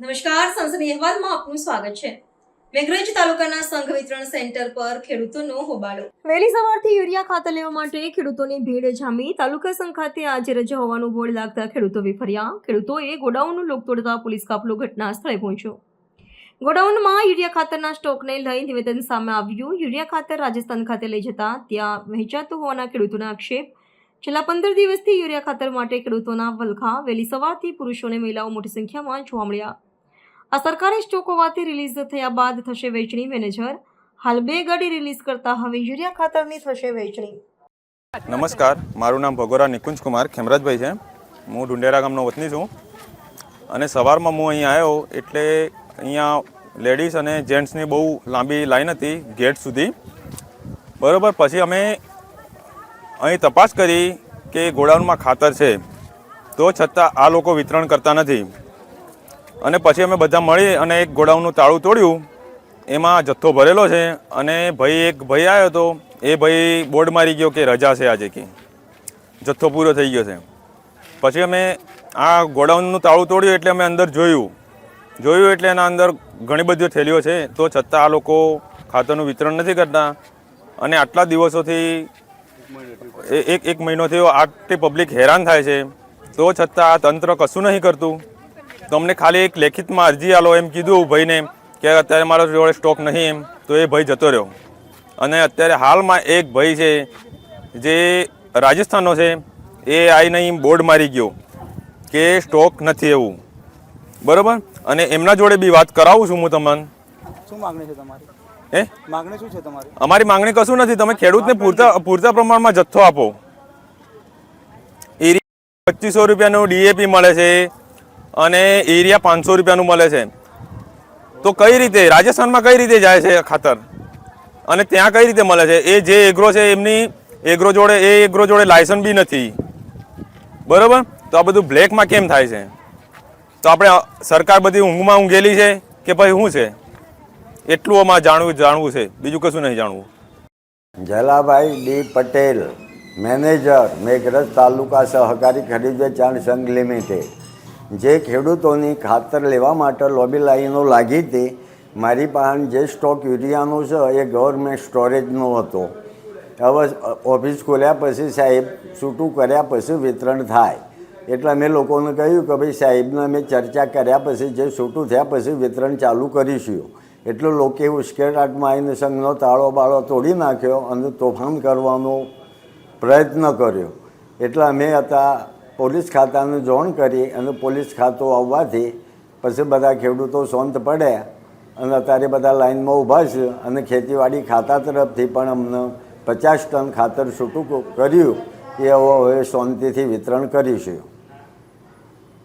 સદી અહેવાલમાં આપનું સ્વાગત છે. મેઘરજ તાલુકાના સંઘ વિતરણ સેન્ટર પર ખેડૂતોનો હોબાળો. વહેલી સવારથી યુરિયા ખાતર લેવા માટે ખેડૂતોની ભીડ જામી. તાલુકા સંઘ ખાતે આજે રજા હોવાનું બોર્ડ લાગતા ખેડૂતો વિફર્યા. ખેડૂતોએ ગોડાઉનનું લોક તોડતા પોલીસ કાફલો ઘટના સ્થળે પહોંચ્યો. ગોડાઉનમાં યુરિયા ખાતરના સ્ટોકને લઈ નિવેદન સામે આવ્યું. યુરિયા ખાતર રાજસ્થાન ખાતે લઈ જતા ત્યાં વહેંચાતું હોવાના ખેડૂતોના આક્ષેપ. છેલ્લા પંદર દિવસથી યુરિયા ખાતર માટે ખેડૂતોના વલખા. વહેલી સવારથી પુરુષો અને મહિલાઓ મોટી સંખ્યામાં જોવા મળ્યા. આ સરકારી સ્ટોક હોવાથી રિલીઝ થયા બાદ થશે વેચણી મેનેજર. હાલ બે ગાડી રિલીઝ કરતા હવે યુરિયા ખાતરની થશે વેચણી. નમસ્કાર, મારું નામ ભગોરા નિકુંજ કુમાર, ખેમરાજભાઈ છે. હું ઢુંડેરા ગામનો વતની છું. અને સવારમાં હું અહીં આવ્યો એટલે અહીંયા લેડીઝ અને જેન્ટ્સની બહુ લાંબી લાઈન હતી ગેટ સુધી. બરાબર, પછી અમે અહીં તપાસ કરી કે ગોડાઉનમાં ખાતર છે. તો છતાં આ લોકો વિતરણ કરતા નથી. અને પછી અમે બધા મળી અને એક ગોડાઉનનું તાળું તોડ્યું. એમાં જથ્થો ભરેલો છે અને ભાઈ એક ભાઈ આવ્યો હતો. એ ભાઈ બોર્ડ મારી ગયો કે રજા છે આજે કે. જથ્થો પૂરો થઈ ગયો છે. પછી અમે આ ગોડાઉનનું તાળું તોડ્યું એટલે અમે અંદર જોયું. જોયું એટલે એના અંદર ઘણી બધી થેલીઓ છે. તો છતાં આ લોકો ખાતરનું વિતરણ નથી કરતા. અને આટલા દિવસોથી એક એક મહિનો થયો, આટલી પબ્લિક હેરાન થાય છે. તો છતાં આ તંત્ર કશું નહીં કરતું. તો અમને ખાલી એક લેખિતમાં અરજી આલો એમ કીધું ભાઈને કે અત્યારે મારો જોડે સ્ટોક નહીં એમ તો એ ભાઈ જતો રહ્યો. અને અત્યારે હાલમાં એક ભાઈ છે જે રાજસ્થાનનો છે એ આવીને એમ બોર્ડ મારી ગયો કે સ્ટોક નથી એવું. બરાબર? અને એમના જોડે બી વાત કરાવું છું હું તમને. શું માગણી છે તમારી? એ માગણી શું છે તમારી? અમારી માંગણી કશું નથી. તમે ખેડૂતને પૂરતા પૂરતા પ્રમાણમાં જથ્થો આપો. એ પચીસો રૂપિયાનું ડીએપી મળે છે. અને એરિયા પાંચસો રૂપિયાનું મળે છે. તો કઈ રીતે, રાજસ્થાનમાં કઈ રીતે જાય છે ખાતર? અને ત્યાં કઈ રીતે મળે છે? એ જે એગ્રો છે, એમની એગ્રો જોડે, એ એગ્રો જોડે લાયસન્સ બી નથી. બરાબર? તો આ બધું બ્લેકમાં કેમ થાય છે? તો આપણે સરકાર બધી ઊંઘમાં ઊંઘેલી છે કે ભાઈ શું છે? એટલું અમારે જાણવું જાણવું છે. બીજું કશું નહીં જાણવું. જલાભાઈ ડી પટેલ, મેનેજર, મેઘરજ તાલુકા સહકારી ખરીદ વેચાણ સંઘ લિમિટેડ. જે ખેડૂતોની ખાતર લેવા માટે લોબી લાઈનો લાગી હતી, મારી પાસે જે સ્ટોક યુરિયાનો છે, એ ગવર્મેન્ટ સ્ટોરેજનો હતો. હવે ઓફિસ ખોલ્યા પછી સાહેબ, છૂટું કર્યા પછી વિતરણ થાય. એટલે અમે લોકોને કહ્યું કે ભાઈ સાહેબને અમે ચર્ચા કર્યા પછી જે છૂટું થયા પછી વિતરણ ચાલુ કરીશું. એટલે લોકે ઉશ્કેરાટમાં આવીને સંઘનો તાળો બાળો તોડી નાખ્યો અને તોફાન કરવાનો પ્રયત્ન કર્યો. એટલે અમે હતા પોલીસ ખાતાનું જોણ કરી અને પોલીસ ખાતું આવવાથી પછી બધા ખેડૂતો શાંત પડ્યા અને અત્યારે બધા લાઇનમાં ઊભા છે અને ખેતીવાડી ખાતા તરફથી પણ અમને પચાસ ટન ખાતર છૂટું કર્યું. એ હવે શાંતિથી વિતરણ કરીશું